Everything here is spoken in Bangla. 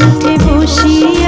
উঠে বসিয়া